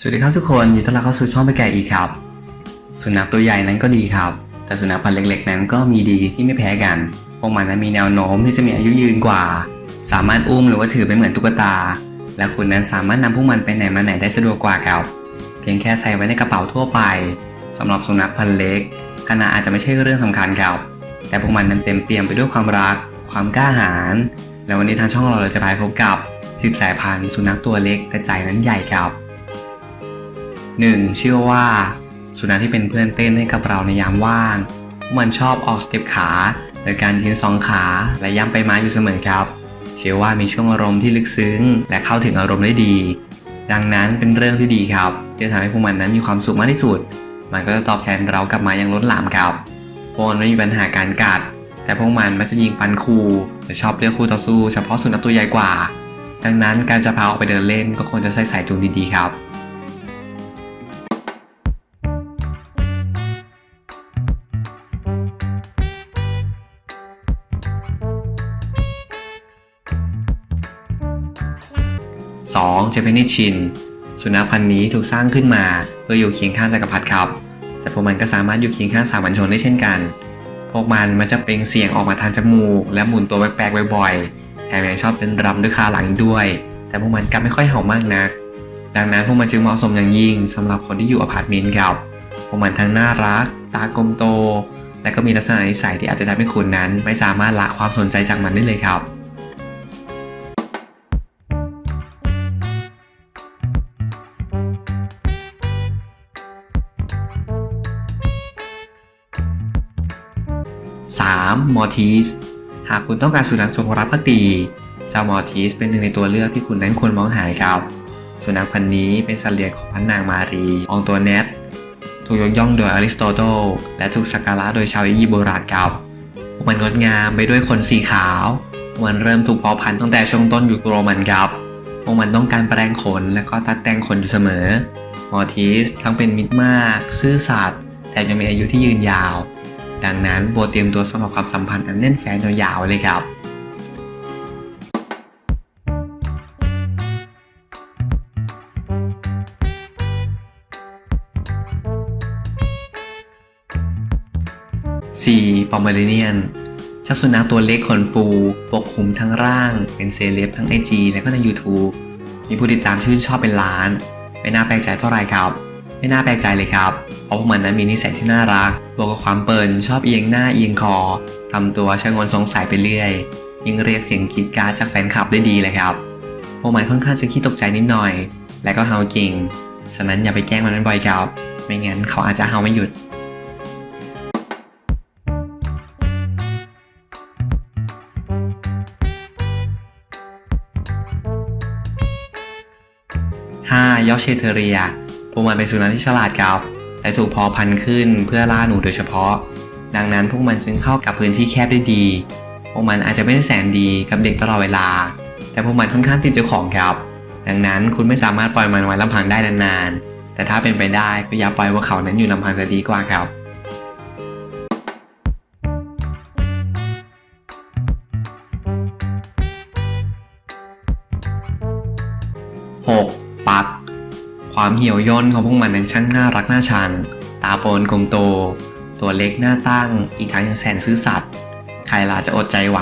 สวัสดีครับทุกคนยินดีต้อนรับเข้าสู่ช่องไปแก่อีกครับ สุนัขตัวใหญ่นั้นก็ดีครับ แต่สุนัขพันธุ์เล็กๆ นั้นก็มีดีที่ไม่แพ้กัน พวกมันนั้นมีแนวโน้มที่จะมีอายุยืนกว่า สามารถอุ้มหรือว่าถือไปเหมือนตุ๊กตา และคุณนั้นสามารถนำพวกมันไปไหนมาไหนได้สะดวกกว่าครับ เพียงแค่ใส่ไว้ในกระเป๋าทั่วไปสำหรับสุนัขพันธุ์เล็กขนาดอาจจะไม่ใช่เรื่องสำคัญครับ แต่พวกมันนั้นเต็มเปี่ยมไปด้วยความรัก ความกล้าหาญและวันนี้ทางช่องเราเลยจะพาพบกับ 10 สายพันธุ์สุนัขตัวเล็กแต่ใจนั้นใหญ่ครับ 1. เชื่อว่า สุนัขที่เป็นเพื่อนเต้นให้กับเราในยามว่างพวกมันชอบออกสเต็ปขาโดยการยืนสองขาและย่ำไปมาอยู่เสมอครับ เชื่อว่ามีช่วงอารมณ์ที่ลึกซึ้ง และเข้าถึงอารมณ์ได้ดี ดังนั้นเป็นเรื่องที่ดีครับที่จะทำให้พวกมันนั้นมีความสุขมากที่สุด มันก็จะตอบแทนเรากลับมาอย่างล้นหลามครับพวกมันไม่มีปัญหาการกัด แต่พวกมันมักจะยิงฟันคู่และชอบเลือกคู่ต่อสู้เฉพาะสุนัขตัวใหญ่กว่า ดังนั้นการจะพาออกไปเดินเล่นก็ควรจะใส่สายจูงดีๆครับ 2. เจแปนิชินสุนัขพันธุ์นี้ถูกสร้างขึ้นมาเพื่ออยู่เคียงข้างจักรพรรดิครับ แต่พวกมันก็สามารถอยู่เคียงข้างสามัญชนได้เช่นกัน พวกมันมันจะเปล่งเสียงออกมาทางจมูก และหมุนตัวแปลกๆบ่อยๆ แถมยังชอบเต้นรำด้วยขาหลังด้วย แต่พวกมันกลับไม่ค่อยเห่ามากนัก ดังนั้นพวกมันจึงเหมาะสมอย่างยิ่งสำหรับคนที่อยู่อพาร์ตเมนต์ครับพวกมันทั้งน่ารัก ตากลมโต และก็มีลักษณะนิสัยที่อาจจะทำให้คุณนั้น ไม่สามารถละความสนใจจากมันได้เลยครับ 3. มอร์ทีสหากคุณต้องการสุนัขจงรักภักดีเจ้ามอร์ทีสเป็นหนึ่งในตัวเลือกที่คุณนั้นควรมองหาครับ สุนัขพันธุ์นี้เป็นสัตว์เลี้ยงของพระนางมารีองตัวเนตถูกยกย่องโดยอริสโตเติลและถูกสักการะโดยชาวอียิปต์โบราณครับพวกมันงดงามไปด้วยขนสีขาวพวกมันเริ่มถูกเพาะพันธุ์ตั้งแต่ช่วงต้นยุคโรมันครับพวกมันต้องการแปลงขนและก็ตัดแต่งขนอยู่เสมอมอร์ทีสทั้งเป็นมิตรมาก ซื่อสัตย์แถมยังมีอายุที่ยืนยาว ดังนั้นโบเตรียมตัวสำหรับความสัมพันธ์อันแน่นแฟนยาวๆเลยครับ 4. ปอมเมเรเนียนเจ้าสุนัขตัวเล็กขนฟู ปกคลุมทั้งร่าง เป็นเซเลบทั้ง IG และก็ใน YouTube มีผู้ติดตามชื่นชอบเป็นล้าน ไม่น่าแปลกใจเท่าไหร่ครับ ไม่น่าแปลกใจเลยครับ เพราะพวกมันนั้นมีนิสัยที่น่ารัก บวกกับความเปิลชอบเอียงหน้าเอียงคอทำตัวชะงนสงสัยไปเรื่อย ยิ่งเรียกเสียงกรีดกรารจากแฟนคลับได้ดีเลยครับ พวกมันค่อนข้างจะขี้ตกใจนิดหน่อย และก็เฮาเก่ง ฉะนั้นอย่าไปแกล้งมันบ่อยครับ ไม่งั้นเขาอาจจะเฮาไม่หยุด 5. ยอเชเทเรีย วกมันเป็นสุนัขที่ฉลาดครับและถูกพาะพันขึ้นเพื่อล่าหนูโดยเฉพาะ ดังนั้นพวกมันจึงเข้ากับพื้นที่แคบได้ดี พวกมันอาจจะไม่ได้แสนดีกับเด็กตลอดเวลา แต่พวกมันค่อนข้างติดเจ้าของครับ ดังนั้นคุณไม่สามารถปล่อยมันไว้ลำพังได้นานๆ แต่ถ้าเป็นไปได้ก็อย่าปล่อยพวกเขานั้นอยู่ลำพังจะดีกว่าครับ 6. ปัก ความเหี่ยวย่นของพวกมันนั้นช่างน่ารักน่าชัง ตาโปนกลมโต ตัวเล็กหน้าตั้ง อีกทั้งยังแสนซื่อสัตย์ใครล่ะจะอดใจไหว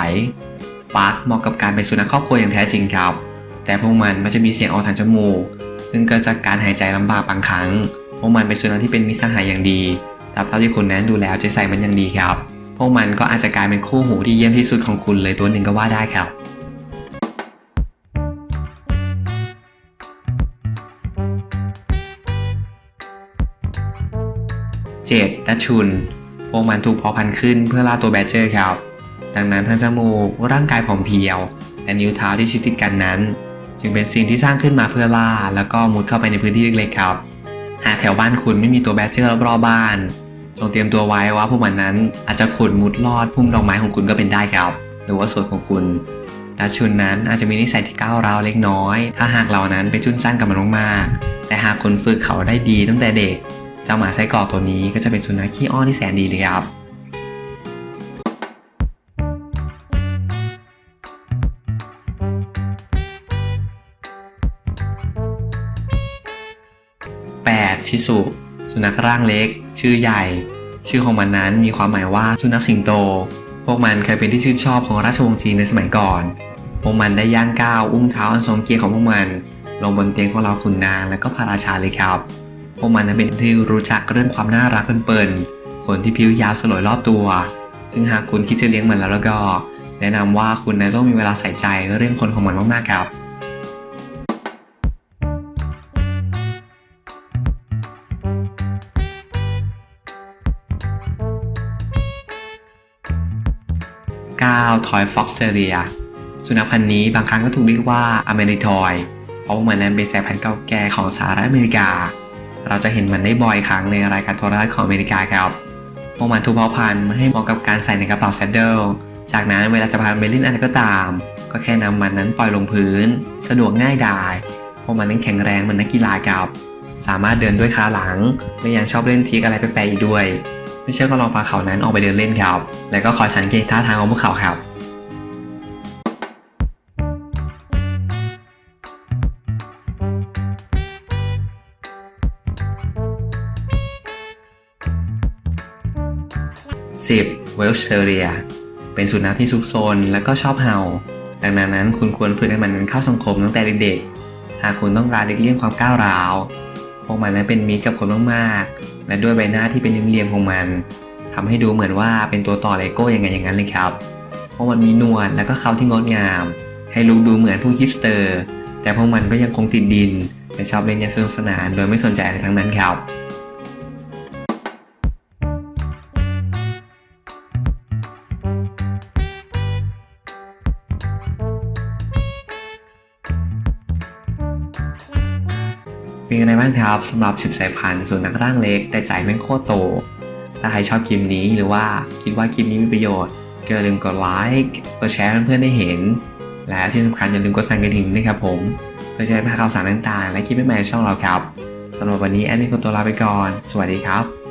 ปักเหมาะกับการเป็นสุนัขครอบครัวอย่างแท้จริงครับ แต่พวกมันมันจะมีเสียงออกทางจมูก ซึ่งเกิดจากการหายใจลำบากบางครั้ง พวกมันเป็นสุนัขที่เป็นมิตรสหายอย่างดีตราบเท่าที่คุณนั้นดูแลเอาใจใส่มันอย่างดีครับ พวกมันก็อาจจะกลายเป็นคู่หูที่เยี่ยมที่สุดของคุณเลยตัวหนึ่งก็ว่าได้ครับ 7. ดัชชุน พวกมันถูกเพาะพันธุ์ขึ้นเพื่อล่าตัวแบดเจอร์ครับ ดังนั้นทั้งจมูกร่างกายผอมเพรียว และนิ้วเท้าที่ชิดติดกันนั้น จึงเป็นสิ่งที่สร้างขึ้นมาเพื่อล่า แล้วก็มุดเข้าไปในพื้นที่เล็กๆครับ หากแถวบ้านคุณไม่มีตัวแบดเจอร์รอบๆบ้าน จงเตรียมตัวไว้ว่าพวกมันนั้นอาจจะขุดมุดลอดพุ่มดอกไม้ของคุณก็เป็นได้ครับ หรือว่าส่วนของคุณดัชชุนนั้นอาจจะมีนิสัยที่ก้าวร้าวเล็กน้อย ถ้าหากเรานั้นไปจุนจ้านกับมันมากๆแต่หากคุณฝึกเขาได้ดีตั้งแต่เด็ก เจ้าหมาไส้กรอกตัวนี้ก็จะเป็นสุนัขขี้อ้อนที่แสนดีเลยครับชิสุ สุนัขร่างเล็ก ชื่อใหญ่ ชื่อของมันนั้นมีความหมายว่าสุนัขสิงโต พวกมันเคยเป็นที่ชื่นชอบของราชวงศ์จีนในสมัยก่อน พวกมันได้ย่างก้าวอุ้งเท้าอันทรงเกียรติของพวกมัน ลงบนเตียงของเราขุนนางและก็พระราชาเลยครับ พวกมันนั้นเป็นที่รู้จักเรื่องความน่ารักเปินๆขนที่ผิวยาวสลวยรอบตัว ซึ่งหากคุณคิดจะเลี้ยงมันแล้วแล้วก็ แนะนำว่าคุณนั้นต้องมีเวลาใส่ใจเรื่องคนของมันมากๆครับ 9. Toy Fox Terrier สุนัขพันธุ์นี้บางครั้งก็ถูกเรียกว่าอเมริทอย เพราะมันนั้นเป็นสายพันธุ์เก่าแก่ของสหรัฐอเมริกา เราจะเห็นมันได้บ่อยครั้งในรายการโทรทัศน์ของอเมริกาครับพวกมันถูกเพาพันธุ์มาให้เหมาะกับการใส่ในกระเป๋าแซดเดิลจากนั้นเวลาจะพาไปเล่นอะไรก็ตาม ก็แค่นำมันนั้นปล่อยลงพื้น สะดวกง่ายดายพวกมันนั้นแข็งแรงเหมือนนักกีฬาครับ สามารถเดินด้วยขาหลังและยังชอบเล่นทริกอะไรแปลกๆอีกด้วย ไม่เชื่อก็ลองพาเขานั้นออกไปเดินเล่นครับ แล้วก็คอยสังเกตท่าทางของพวกเขาครับ 10. w e l s h Terrier เป็นสุนัขที่ซุกซนและก็ชอบเห่า ดังนั้นคุณควรฝึกให้มันนั้นเข้าสังคมตั้งแต่เด็กๆ หากคุณต้องการเลี่ยงความก้าวร้าว พวกมันนั้นเป็นมิตรกับคนมากๆ และด้วยใบหน้าที่เป็นเหลี่ยมๆของมันทำให้ดูเหมือนว่าเป็นตัวต่อเลโก้อยังไงอย่างนั้นเลยครับ เพราะมันมีนวดและก็เขาที่งดงาม ให้ลุกดูเหมือนผู้ฮิปสเตอร์ แต่พวกมันก็ยังคงติดดินและชอบเล่นอย่างสนุกสนานโดยไม่สนใจอะไรทั้งนั้นครับ เป็นยังไงบ้างครับสำหรับ 10 สายพันธุ์สุนัขร่างเล็ก แต่ใจแม่งโคตรโต ถ้าใครชอบคลิปนี้หรือว่าคิดว่าคลิปนี้มีประโยชน์ก็อย่าลืมกดไลค์กดแชร์เพื่อนๆได้เห็น และที่สำคัญอย่าลืมกดสั่นกระดิ่งด้วยครับผมเพื่อจะได้ไม่พลาดข่าวสารต่างๆ และคลิปใหม่ๆช่องเราครับสำหรับวันนี้แอดมินขอตัวลาไปก่อน สวัสดีครับ